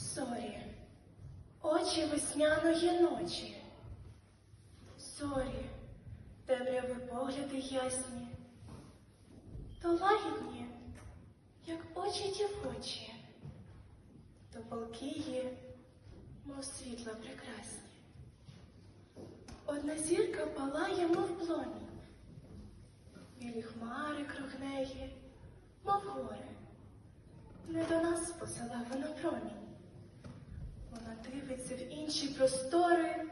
Зорі, очі весняної ночі. Зорі, темряви погляди ясні, то лагідні, як очі дівочі, то палкії, мов світла прекрасні. Одна зірка палає, мов плоні, білі хмари круг неї, мов гори. Не до нас посила вона промінь. Дивиться в інші простори.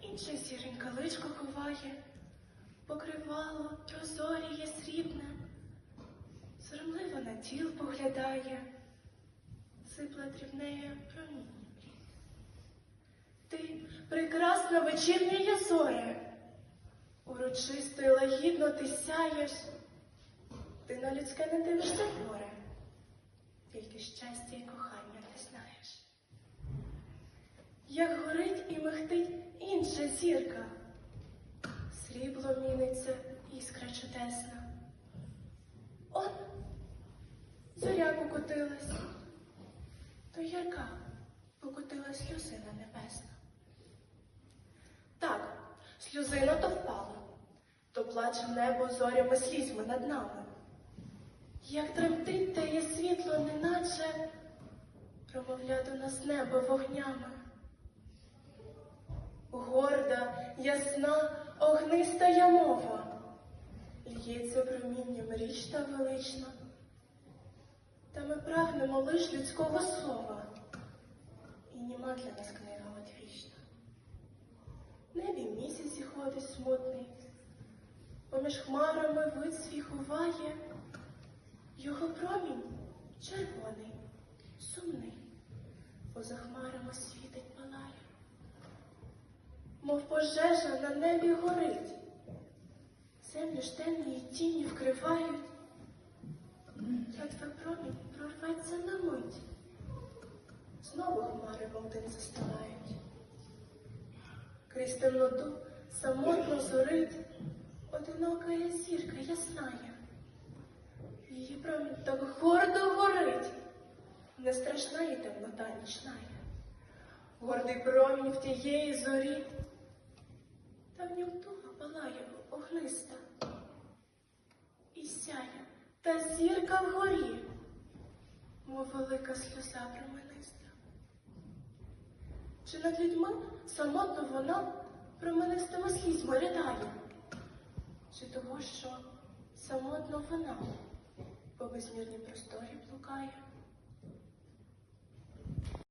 Інша сіренька личко ховає, покривало прозоріє срібне, соромливо на тіл поглядає, сипла дрібнеє проміння. Ти прекрасна вечірня зоре, урочисто й лагідно ти сяєш. Ти на людське не дивишся горе, тільки щастя і кохання ти знаєш. Як горить і михтить інша зірка, срібло міниться іскра чудесна. Он зоря покотилась, то ярка покотилась сльозина небесна. Так, сльозина то впала, то плаче небо зорями слізьми над нами. Як тремтить теє світло, неначе промовля до нас небо вогнями. Горда, ясна, огниста я мова, л'ється промінням річ та велична. Та ми прагнемо лиш людського слова, і німа для нас книга одвічна. Небі місяць зіходить смутний, поміж хмарами вид свій ховає. Його промінь червоний, сумний, поза хмарами світить палає, мов пожежа на небі горить, землю ж темні тіні вкривають, ледве промінь прорветься на мить, знову хмари волдин застилають. Крізь темноту самотно зорить, одинока зірка ясная. Її промінь так гордо горить, не страшна і темнота нічна. Гордий промінь в тієї зорі, та в нім туга палає огниста. І сяє та зірка вгорі, мов велика сльоза промениста. Чи над людьми самотно вона променистими слізьми ридає? Чи того, що самотно вона по безмірній просторі блукає?